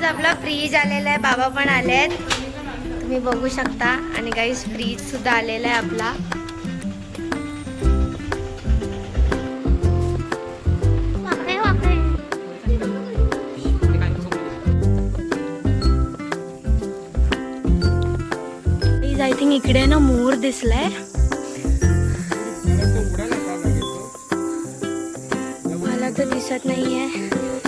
Guys आपला fridge आलेला आहे बाबा पण आले आहेत तुम्ही बघू शकता. आणि गाईज फ्रीज सुद्धा आलेला आहे आपला. आय थिंक इकडे ना मोर दिसलाय. मला तर दिसत नाहीये.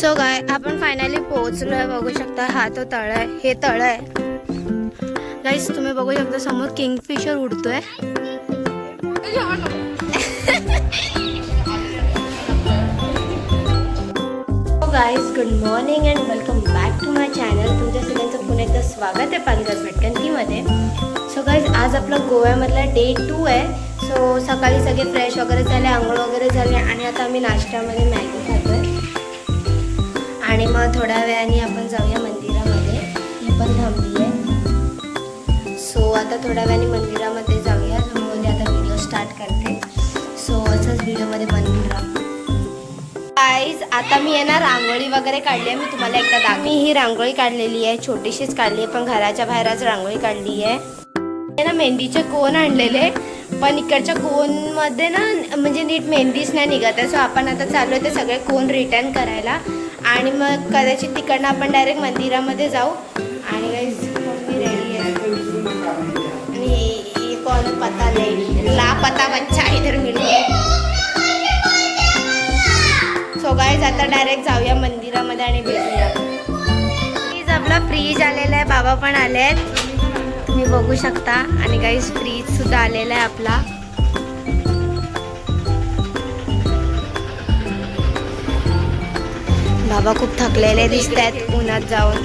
सो गाय आपण फायनली पोहोचलो आहे बघू शकता हा तो तळ आहे. हे तळ आहे. गाईस तुम्ही बघू शकता समोर kingfisher उडतोय. Guys good morning and welcome back to my channel तुमच्या सगळ्यांचं पुन्हा एकदा स्वागत आहे पालघर भटकंतीमध्ये. सो गाईज आज आपला गोव्यामधला डे टू आहे. सो सकाळी सगळे फ्रेश वगैरे झाले आंघोळ वगैरे झाले आणि आता आम्ही नाश्त्यामध्ये मॅगी आणि मग थोड्या वेळाने आपण जाऊया मंदिरामध्ये. ही पण थांबली आहे सो आता थोड्या वेळाने मंदिरामध्ये जाऊया. मग आता व्हिडिओ स्टार्ट करते. सो असंच व्हिडिओमध्ये बनवून राहू गाईज आता मी आहे ना रांगोळी वगैरे काढली आहे. मी तुम्हाला एकदा दाखव मी ही रांगोळी काढलेली आहे. छोटीशीच काढली आहे पण घराच्या बाहेरच रांगोळी काढली आहे. ना मेहंदीचे कोण आणलेले? पण इकडच्या कोनमध्ये ना म्हणजे नीट मेहंदीच नाही निघत आहे. सो आपण आता चालू आहे ते सगळे कोण रिटर्न करायला. आणि मग कदाचित तिकडनं आपण डायरेक्ट मंदिरामध्ये जाऊ. आणि guys, मग मी रेडी आहे. आणि ये कोण पता नाही. ला पता बच्चा इधर मिळतो सो गाईज आता डायरेक्ट जाऊया मंदिरामध्ये आणि भेटूया. फ्रीज आपला फ्रीज आलेला आहे बाबा पण आले आहेत तुम्ही बघू शकता. आणि गाईज फ्रीज सुद्धा आलेला आहे आपला. बाबा खूप थकलेले दिसत आहेत उन्हात जाऊन.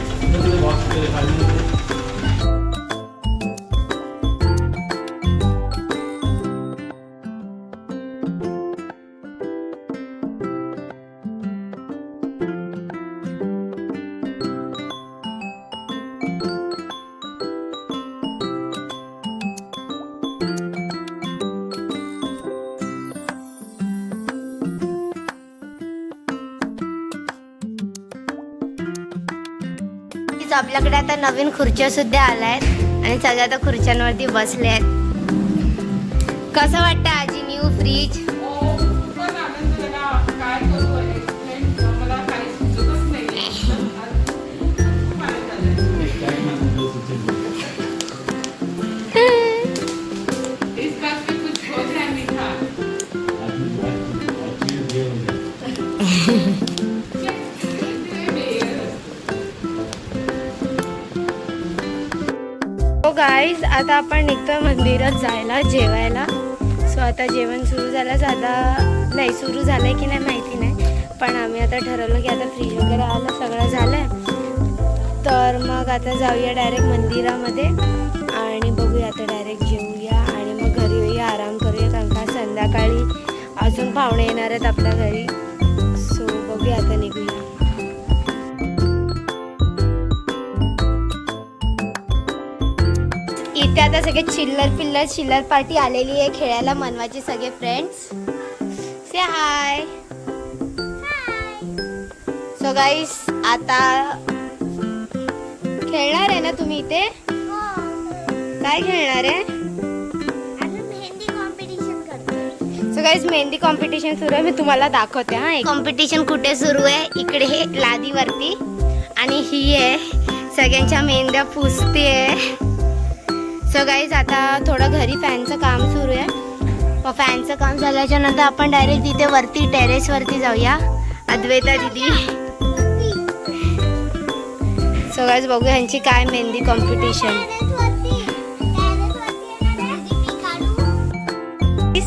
आपल्याकडे आता नवीन खुर्च्या सुद्धा आल्या आहेत आणि सगळ्या आता खुर्च्यांवरती बसले आहेत कसं वाटतं आजी न्यू फ्रीज हो गाईज आता आपण निघतो मंदिरात जायला जेवायला. सो आता जेवण सुरू झालं आता नाही सुरू झालंय की नाही माहिती नाही. पण आम्ही आता ठरवलं की आता फ्रीज वगैरे आलं सगळं झालंय. तर मग आता जाऊया डायरेक्ट मंदिरामध्ये आणि बघूया आता डायरेक्ट जेवूया आणि मग घरी येऊया आराम करूया कारण का संध्याकाळी अजून पाहुणे येणार आहेत आपल्या घरी. इथे आता सगळे चिल्लर पिल्लर चिल्लर पार्टी आलेली आहे खेळायला मनवाचे सगळे फ्रेंड्स से हाय सो गाईस आता खेळणार आहे ना तुम्ही इथे? काय खेळणार आहे? सो गाईज मेहंदी कॉम्पिटिशन सुरू आहे. मी तुम्हाला दाखवते हा कॉम्पिटिशन कुठे सुरू आहे? इकडे हे लादीवरती. आणि ही आहे सगळ्यांच्या मेहंद्या पुसते. आहे सो गाईज आता थोडं घरी फॅनचं काम सुरू आहे. मग फॅनचं काम झाल्याच्यानंतर आपण डायरेक्ट तिथे वरती टेरेसवरती जाऊया. अद्वैता दिदी. सो गाईज बघू यांची काय मेहंदी कॉम्पिटिशन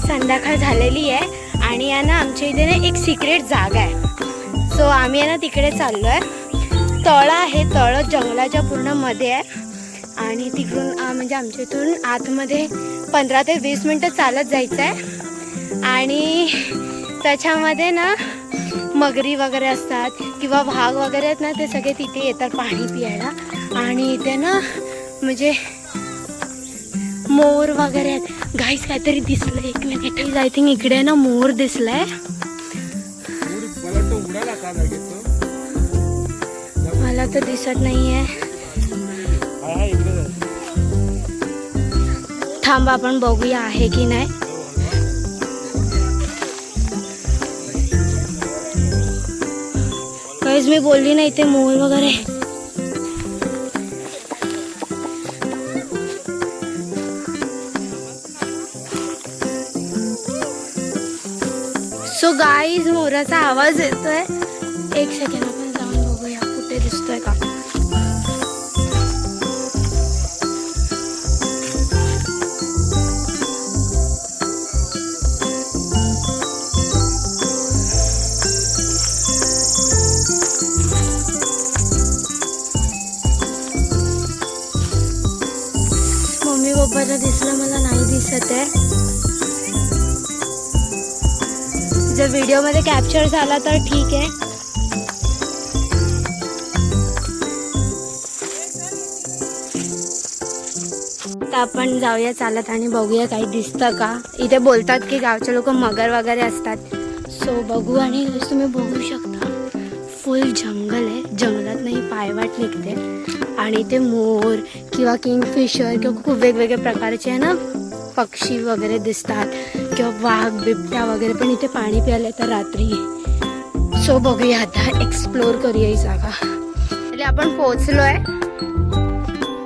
संध्याकाळ झालेली आहे आणि आहे ना आमच्या इथे ना एक सिक्रेट जागा आहे. सो आम्ही आहे ना तिकडे चाललो आहे तळं आहे तळं जंगलाच्या पूर्णमध्ये आहे. आणि तिकडून म्हणजे आमच्या इथून आतमध्ये पंधरा ते वीस मिनटं चालत जायचं आहे आणि त्याच्यामध्ये ना मगरी वगैरे असतात किंवा वाघ वगैरे आहेत ना ते सगळे तिथे येतात पाणी पियायला. आणि इथे ना म्हणजे मोर वगैरे आहेत. गाईस काहीतरी दिसलं एक मिनिट आय थिंक इकडे ना मोर दिसलाय. मला मला तर दिसत नाहीये. थांब आपण बघूया आहे की नाही. काहीच मी बोलली नाही ते मोर वगैरे. सो गाईज मोराचा आवाज येतोय. एक सेकंड दिसत आहे जर व्हिडिओमध्ये कॅप्चर झाला तर ठीक आहे. तर आपण जाऊया चालत आणि बघूया काही दिसतं का. इथे बोलतात की गावचे लोक मगर वगैरे असतात. सो बघू आणि तुम्ही बघू शकता. फुल जंगल आहे. जंगलात नाही पायवाट निघते. आणि ते मोर किंवा किंगफिशर किंवा खूप वेगवेगळ्या प्रकारचे आहे ना पक्षी वगैरे दिसतात किंवा वाघ बिबट्या वगैरे पण इथे पाणी प्यायला तर रात्री. सो बघूया आता एक्सप्लोर करूया ही जागा. म्हणजे आपण पोहोचलो आहे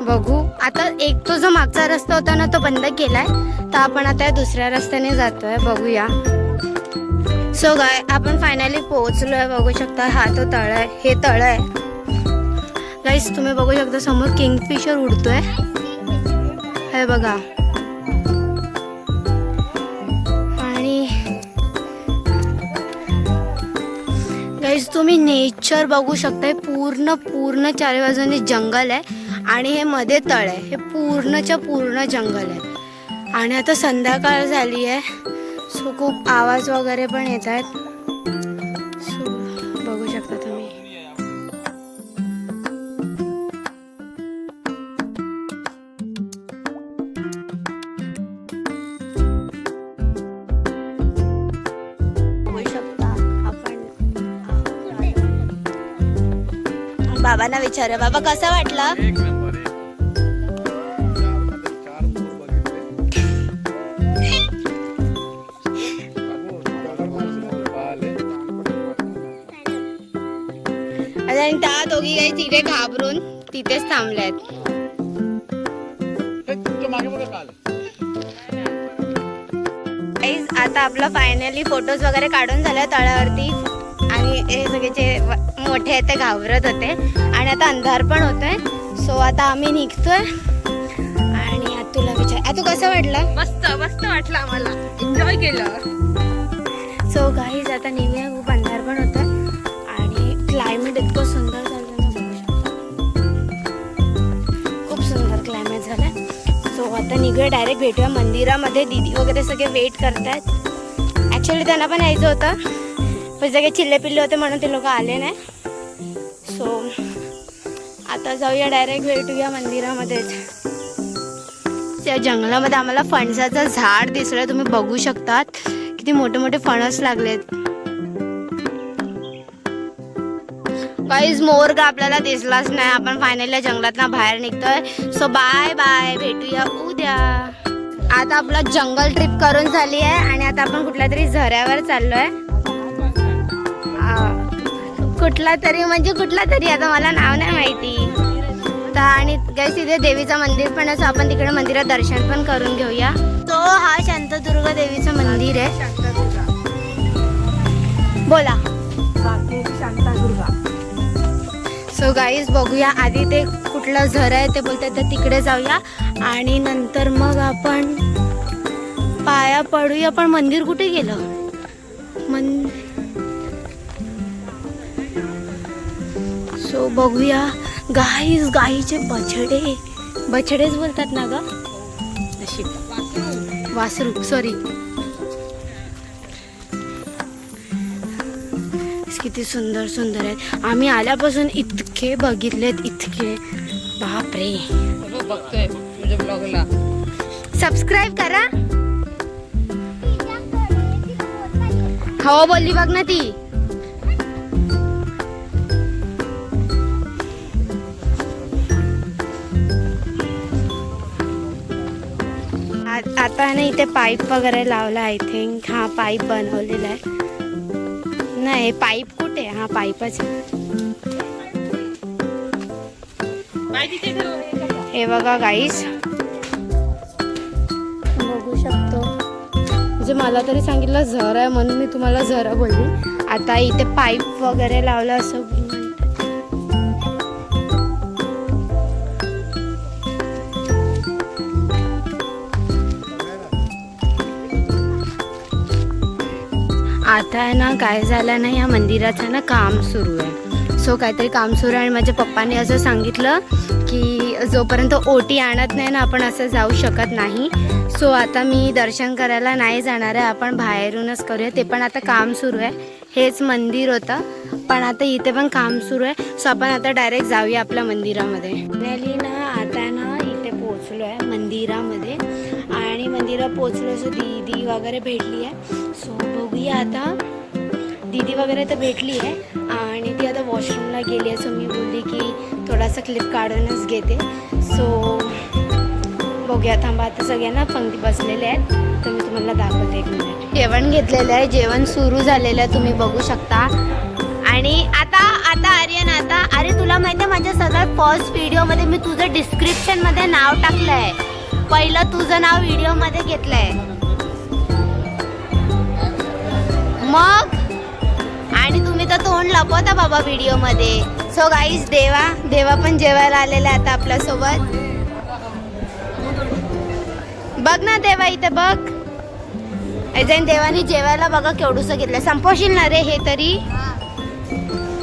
बघू. आता एक तो जो मागचा रस्ता होता ना तो बंद केलाय. तर आपण आता या दुसऱ्या रस्त्याने जातोय. बघूया. सो गाय आपण फायनली पोहोचलोय. बघू शकता हा तो तळ आहे. हे तळ आहे. गाईस तुम्ही बघू शकता समोर किंगफिशर उडतोय. हे बघा. गाईस तुम्ही नेचर बघू शकताय. पूर्ण पूर्ण चारी बाजूने जंगल आहे. आणि हे मध्ये तळ आहे. हे पूर्णच्या पूर्ण जंगल आहे. आणि आता संध्याकाळ झाली आहे. सो खूप आवाज वगैरे पण येत आहेत. बाबांना विचारूया बाबा कसा वाटला. आणि त्या दोघी काही तिथे घाबरून तिथेच काल Guys, आता आपला फायनली फोटोज वगैरे काढून झाले तळावरती आणि हे सगळे जे मोठे आहेत ते घाबरत होते. आणि आता अंधार पण होतोय. सो आता आम्ही निघतोय. आणि तुला विचार तू कसं वाटलं? मस्त मस्त वाटलं आम्हाला. एन्जॉय केलं. सो गाईज आता निघूया. खूप अंधार पण होतोय. आणि क्लायमेट इतकं सुंदर झालं ना बघू शकता. खूप सुंदर क्लायमेट झालं सो आता निघूया डायरेक्ट भेटूया. मंदिरामध्ये दीदी वगैरे सगळे वेट करतायत. ॲक्च्युली त्यांना पण यायचं होतं. पण जागे चिल्ले पिल्ले होते म्हणून ते लोक आले नाही. सो आता जाऊया डायरेक्ट भेटूया मंदिरामध्येच. त्या जंगलामध्ये आम्हाला फणसाचं झाड दिसलं तुम्ही बघू शकतात. किती मोठे मोठे फणस लागलेत. काहीच मोर का आपल्याला दिसलाच नाही. आपण फायनली जंगलात ना बाहेर निघतोय. सो बाय बाय भेटूया उद्या. आता आपला जंगल ट्रिप करून झाली आहे आणि आता आपण कुठल्या तरी झऱ्यावर चाललो आहे कुठला तरी म्हणजे कुठला तरी आता मला नाव नाही माहिती. तर आणि काय तिथे देवीचं मंदिर पण असं आपण तिकडे मंदिरात दर्शन पण करून घेऊया. तो हा शांतदुर्गा देवीचं मंदिर आहे. बोला. सो गाईज बघूया आधी ते कुठलं झर आहे ते बोलतात तर तिकडे जाऊया. आणि नंतर मग आपण पाया पडूया पण मंदिर कुठे गेलं? सो बघूया. गाईज गाईचे बछडे. बछडेच बोलतात ना ग? नशीब. वासरू सॉरी किती सुंदर सुंदर आहेत. आम्ही आल्यापासून इतके बघितलेत इतके. बापरे. सगळं बघतोय. तुझ्या ब्लॉगला सबस्क्राईब करा. हवा बोलली बघ ना ती. आहे ना इथे पाईप वगैरे लावला आय थिंक हा पाईप बनवलेला आहे. नाही पाईप कुठे आहे? हा पाईपच. हे बघा गाईस बघू शकतो. म्हणजे मला तरी सांगितलं झर आहे म्हणून मी तुम्हाला झरा बोलली. आता इथे पाईप वगैरे लावलं असं आता आहे ना काय झालं ना या मंदिराचं ना काम सुरू आहे. सो काहीतरी काम सुरू आहे आणि माझ्या पप्पाने असं सांगितलं की जोपर्यंत ओटी आणत नाही ना आपण असं जाऊ शकत नाही. सो आता मी दर्शन करायला नाही जाणार आहे आपण बाहेरूनच करूया. ते पण आता काम सुरू आहे. हेच मंदिर होतं पण आता इथे पण काम सुरू आहे. सो आपण आता डायरेक्ट जाऊया आपल्या मंदिरामध्ये. ना आता ना इथे पोचलो आहे मंदिरामध्ये. आणि मंदिरात पोचलो असं ती वगैरे भेटली आहे. सो बघूया आता. दीदी वगैरे तर भेटली आहे. आणि ती आता वॉशरूमला गेली आहे. सो मी बोलली की थोडासा क्लिप काढूनच घेते. सो बघूया. थांबा आता सगळ्यांना पंक्ती बसलेले आहेत. तर मी तुम्हाला दाखवते एक मिनिट जेवण घेतलेलं आहे. जेवण सुरू झालेलं आहे. तुम्ही बघू शकता. आणि आता आता आर्यन आता. अरे तुला माहिती आहे माझ्या सगळ्यात फर्स्ट व्हिडिओमध्ये मी तुझं डिस्क्रिप्शनमध्ये नाव टाकलं आहे पहिलं तुझं नाव व्हिडिओमध्ये घेतलं आहे मग? आणि तुम्ही तर तोंड लपवता बाबा व्हिडिओमध्ये. सो गाईज देवा देवा पण जेवायला आलेला आहे आता आपल्यासोबत. बघ ना देवा इथे बघ. जाईन देवानी जेवायला बघा केवढूस घेतलं संपवशील ना रे हे तरी?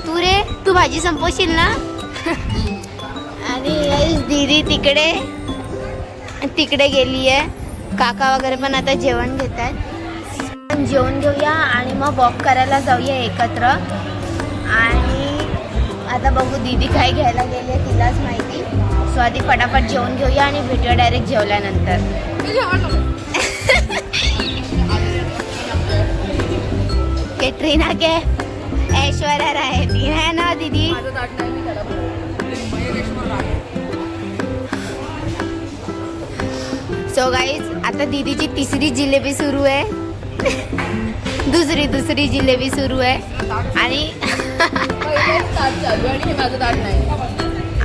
तू रे तू भाजी संपवशील ना? आणि दिदी तिकडे तिकडे गेली आहे काका वगैरे पण आता जेवण घेत आहेत आपण जेवण घेऊया आणि मग वॉक करायला जाऊया एकत्र. आणि आता बघू दीदी काय घ्यायला गेले तिलाच माहिती. सो आधी फटाफट जेवण घेऊया आणि भेटूया डायरेक्ट जेवल्यानंतर. केटरीना के ऐश्वर्या राय ती आहे ना दीदी? सो गाईज आता दीदीची तिसरी जिलेबी सुरू आहे. दुसरी दुसरी जिलेबी सुरू आहे. आणि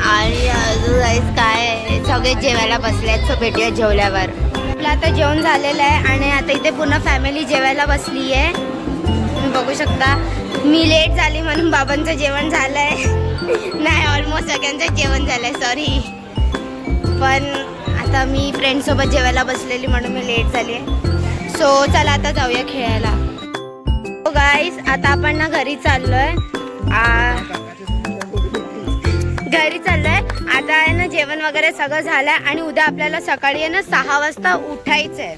आणि अजून काय सगळे जेवायला बसले आहेत. सो भेटूया जेवल्यावर. आपलं आता जेवण झालेलं आहे आणि आता इथे पूर्ण फॅमिली जेवायला बसली आहे तुम्ही बघू शकता. मी लेट झाली म्हणून बाबांचं जेवण झालं आहे नाही ऑलमोस्ट सगळ्यांचं जेवण झालं आहे सॉरी पण आता मी फ्रेंडसोबत जेवायला बसलेली म्हणून मी लेट झाली आहे सो चला आता जाऊया खेळायला. गाईस आता आपण ना घरी चाललोय. घरी चाललोय. आता आहे ना जेवण वगैरे सगळं झालंय आणि उद्या आपल्याला सकाळी आहे ना सहा वाजता उठायचंय.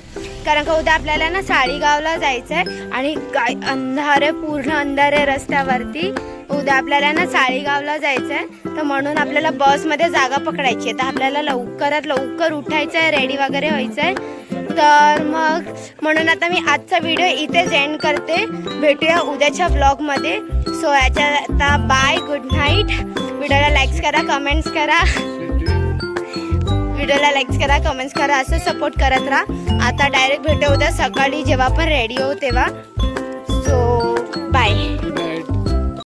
कारण का उद्या आपल्याला ना साळीगावला जायचंय आणि काय अंधार आहे पूर्ण अंधार आहे रस्त्यावरती उद्या आपल्याला ना साळीगावला जायचंय. तर म्हणून आपल्याला बसमध्ये जागा पकडायची आहे. तर आपल्याला लवकरात लवकर उठायचं आहे रेडी वगैरे व्हायचंय. तर मग म्हणून आता मी आजचा व्हिडिओ इथेच एंड करते. भेटूया उद्याच्या ब्लॉगमध्ये सो याच्या आता बाय गुड नाईट व्हिडिओला लाईक्स करा कमेंट्स करा. व्हिडिओला लाईक्स करा कमेंट्स करा असं सपोर्ट करत राहा. आता डायरेक्ट भेटू उद्या सकाळी जेव्हा पण रेडी होऊ तेव्हा. So bye